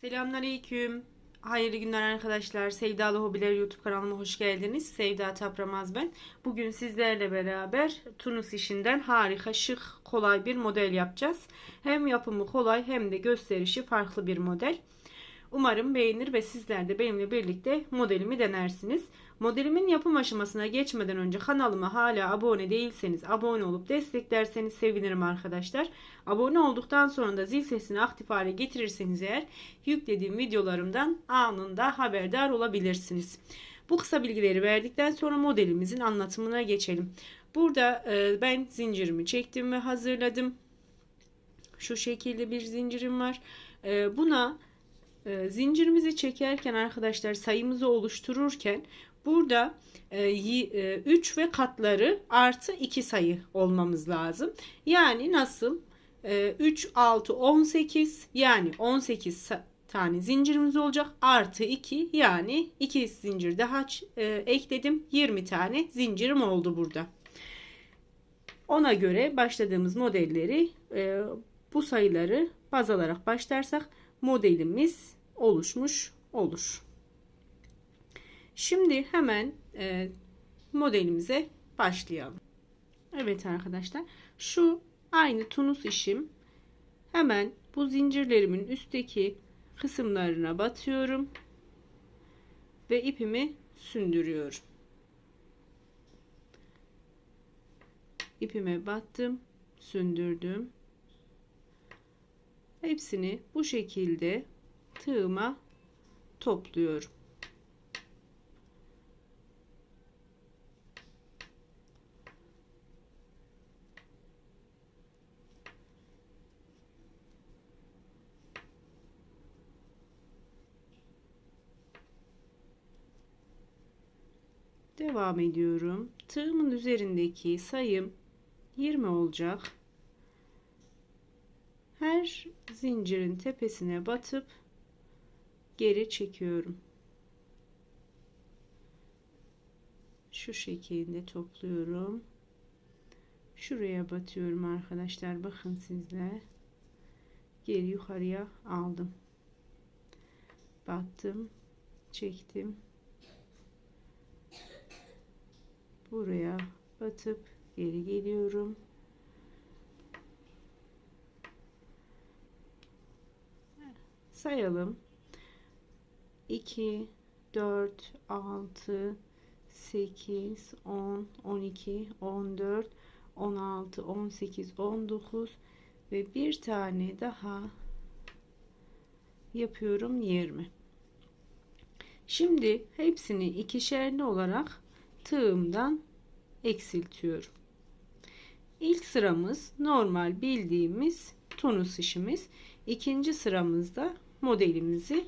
Selamünaleyküm. Hayırlı günler arkadaşlar. Sevdalı Hobiler YouTube kanalıma hoş geldiniz. Sevda Tapramaz ben. Bugün sizlerle beraber Tunus işinden harika, şık, kolay bir model yapacağız. Hem yapımı kolay hem de gösterişi farklı bir model. Umarım beğenir ve sizler de benimle birlikte modelimi denersiniz. Modelimin yapım aşamasına geçmeden önce kanalıma hala abone değilseniz abone olup desteklerseniz sevinirim arkadaşlar. Abone olduktan sonra da zil sesini aktif hale getirirseniz eğer yüklediğim videolarımdan anında haberdar olabilirsiniz. Bu kısa bilgileri verdikten sonra modelimizin anlatımına geçelim. Burada e, ben zincirimi çektim ve hazırladım. Şu şekilde bir zincirim var. E, buna e, zincirimizi çekerken arkadaşlar sayımızı oluştururken burada 3 ve katları artı 2 sayı olmamız lazım. Yani nasıl? 3, 6, 18 yani 18 tane zincirimiz olacak. Artı 2 yani 2 zincir daha e, ekledim. 20 tane zincirim oldu burada. Ona göre başladığımız modelleri e, bu sayıları baz alarak başlarsak modelimiz oluşmuş olur. Şimdi hemen e, modelimize başlayalım. Evet arkadaşlar şu aynı tunus işim hemen bu zincirlerimin üstteki kısımlarına batıyorum ve ipimi sündürüyorum. İpime battım, sündürdüm. Hepsini bu şekilde tığıma topluyorum. Devam ediyorum. Tığımın üzerindeki sayım 20 olacak. Her zincirin tepesine batıp geri çekiyorum. Şu şekilde topluyorum. Şuraya batıyorum arkadaşlar. Bakın sizle. Geri yukarıya aldım. Battım. Çektim. Buraya batıp geri geliyorum. Sayalım. 2, 4, 6, 8, 10, 12, 14, 16, 18, 19 ve bir tane daha yapıyorum 20. Şimdi hepsini ikişerli olarak tığımdan eksiltiyorum. İlk sıramız normal bildiğimiz tunus işimiz. İkinci sıramızda modelimizi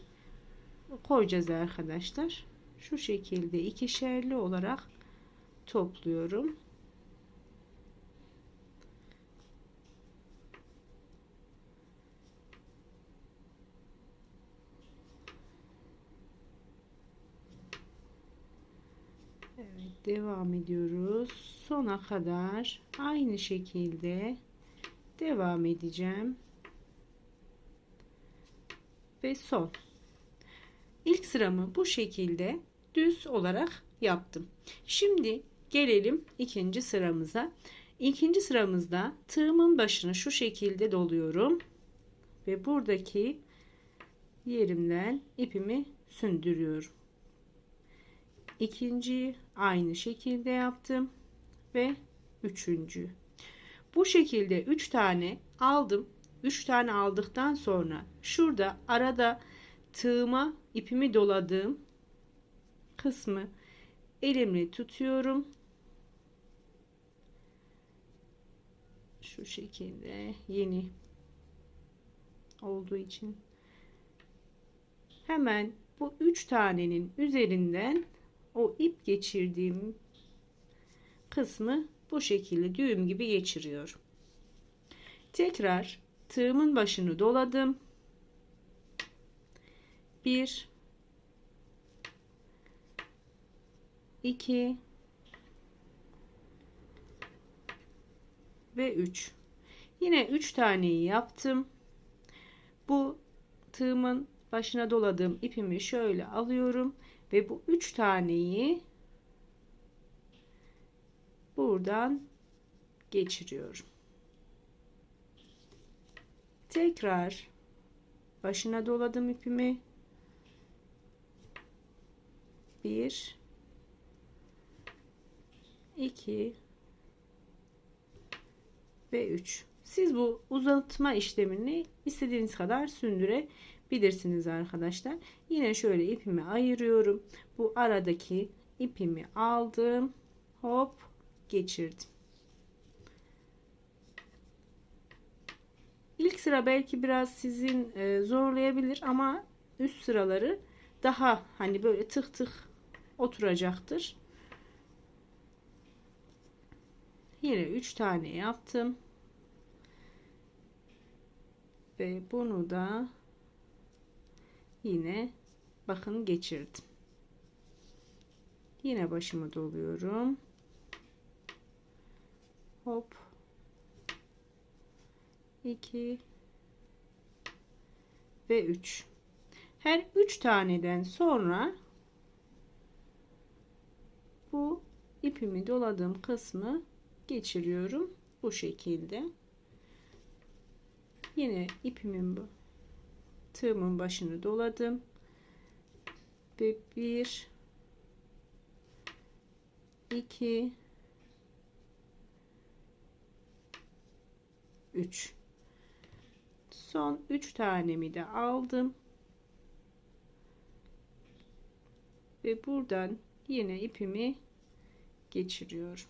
koyacağız arkadaşlar. Şu şekilde ikişerli olarak topluyorum. Evet devam ediyoruz. Sona kadar aynı şekilde devam edeceğim. Ve son. İlk sıramı bu şekilde düz olarak yaptım. Şimdi gelelim ikinci sıramıza. İkinci sıramızda tığımın başını şu şekilde doluyorum. Ve buradaki yerimden ipimi sündürüyorum. İkinci aynı şekilde yaptım. Ve üçüncü. Bu şekilde üç tane aldım. Üç tane aldıktan sonra şurada arada tığıma ipimi doladığım kısmı elimle tutuyorum. Şu şekilde yeni olduğu için hemen bu üç tanenin üzerinden o ip geçirdiğim kısmı bu şekilde düğüm gibi geçiriyorum. Tekrar tığımın başını doladım. 1 2 ve 3 yine 3 taneyi yaptım bu tığımın başına doladığım ipimi şöyle alıyorum ve bu üç taneyi buradan geçiriyorum. Tekrar başına doladım ipimi. Bir, iki ve üç. Siz bu uzatma işlemini istediğiniz kadar sündürebilirsiniz arkadaşlar. Yine şöyle ipimi ayırıyorum. Bu aradaki ipimi aldım. Hop geçirdim. İlk sıra belki biraz sizin e, zorlayabilir ama üst sıraları daha hani böyle tık tık oturacaktır. Yine 3 tane yaptım. Ve bunu da yine bakın geçirdim. Yine başımı doluyorum. Hop. 2 ve 3. Her 3 taneden sonra bu ipimi doladığım kısmı geçiriyorum bu şekilde. Yine ipimin bu tığımın başını doladım. Ve 1 2 3 son 3 tanemi de aldım. Ve buradan yine ipimi geçiriyorum.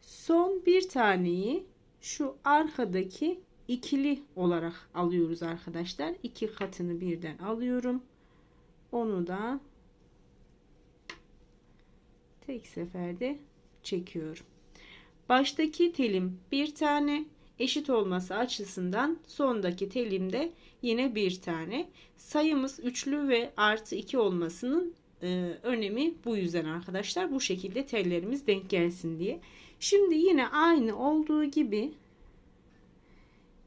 Son bir taneyi şu arkadaki ikili olarak alıyoruz arkadaşlar. İki katını birden alıyorum. Onu da tek seferde çekiyorum. Baştaki telim bir tane eşit olması açısından sondaki telimde yine bir tane. Sayımız üçlü ve artı iki olmasının e, önemi bu yüzden arkadaşlar. Bu şekilde tellerimiz denk gelsin diye. Şimdi yine aynı olduğu gibi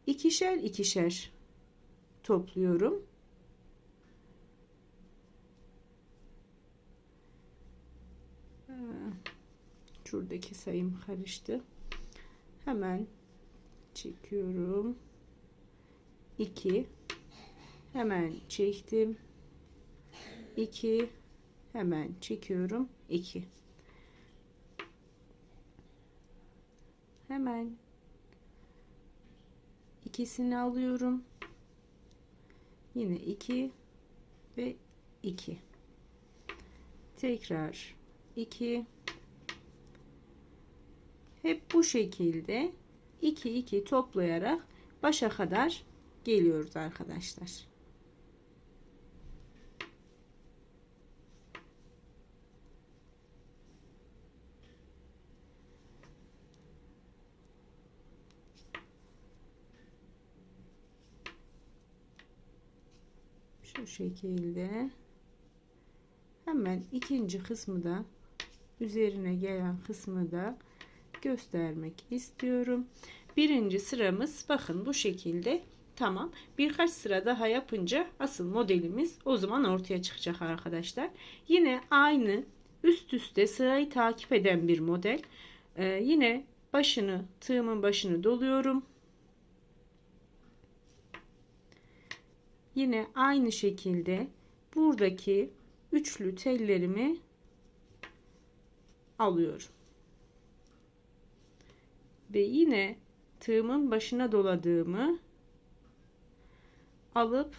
ikişer ikişer topluyorum. Şuradaki sayım karıştı. Hemen çekiyorum. 2 hemen çektim. 2 hemen çekiyorum. 2 hemen ikisini alıyorum. Yine 2 ve 2. Tekrar 2 hep bu şekilde 2 2 toplayarak başa kadar geliyoruz arkadaşlar. Şu şekilde hemen ikinci kısmı da üzerine gelen kısmı da göstermek istiyorum. Birinci sıramız bakın bu şekilde tamam. Birkaç sıra daha yapınca asıl modelimiz o zaman ortaya çıkacak arkadaşlar. Yine aynı üst üste sırayı takip eden bir model. Ee, yine başını tığımın başını doluyorum. Yine aynı şekilde buradaki üçlü tellerimi alıyorum. Ve yine tığımın başına doladığımı alıp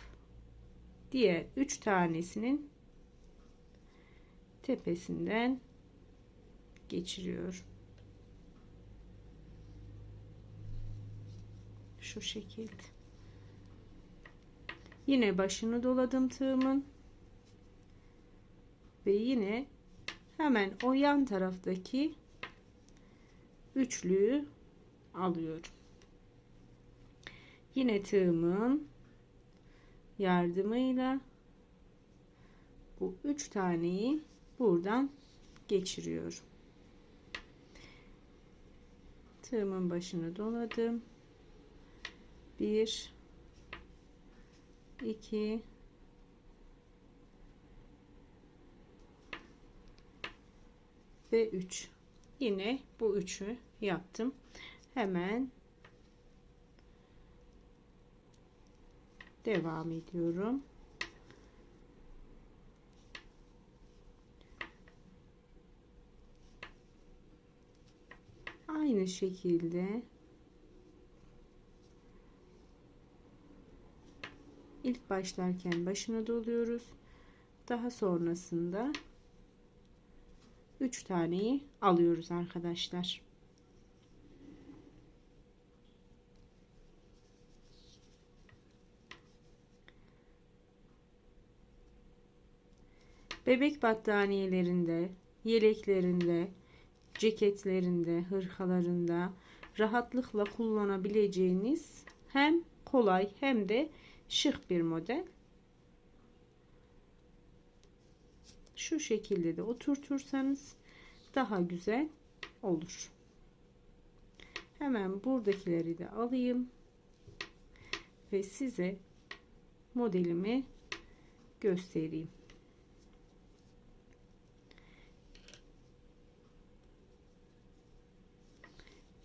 diğer üç tanesinin tepesinden geçiriyorum. Şu şekilde. Yine başını doladım tığımın. Ve yine hemen o yan taraftaki üçlüyü alıyorum. Yine tığımın yardımıyla bu üç taneyi buradan geçiriyorum. Tığımın başını doladım. Bir 2 ve 3 yine bu üçü yaptım. Hemen devam ediyorum. Aynı şekilde ilk başlarken başına doluyoruz. Daha sonrasında 3 taneyi alıyoruz arkadaşlar. Bebek battaniyelerinde yeleklerinde ceketlerinde, hırkalarında rahatlıkla kullanabileceğiniz hem kolay hem de şık bir model. Şu şekilde de oturtursanız daha güzel olur. Hemen buradakileri de alayım ve size modelimi göstereyim.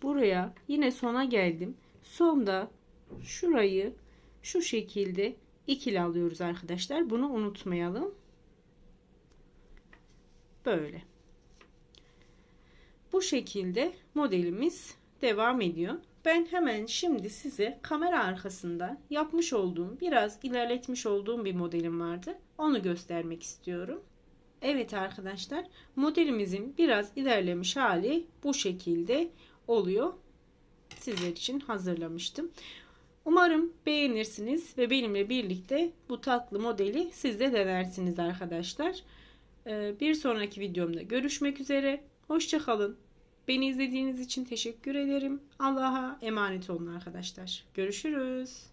buraya yine sona geldim. Sonda şurayı şu şekilde ikili alıyoruz arkadaşlar. Bunu unutmayalım. Böyle. Bu şekilde modelimiz devam ediyor. Ben hemen şimdi size kamera arkasında yapmış olduğum, biraz ilerletmiş olduğum bir modelim vardı. Onu göstermek istiyorum. Evet arkadaşlar, modelimizin biraz ilerlemiş hali bu şekilde oluyor. Sizler için hazırlamıştım. Umarım beğenirsiniz ve benimle birlikte bu tatlı modeli siz de denersiniz arkadaşlar. Ee, bir sonraki videomda görüşmek üzere. Hoşçakalın. Beni izlediğiniz için teşekkür ederim. Allah'a emanet olun arkadaşlar. Görüşürüz.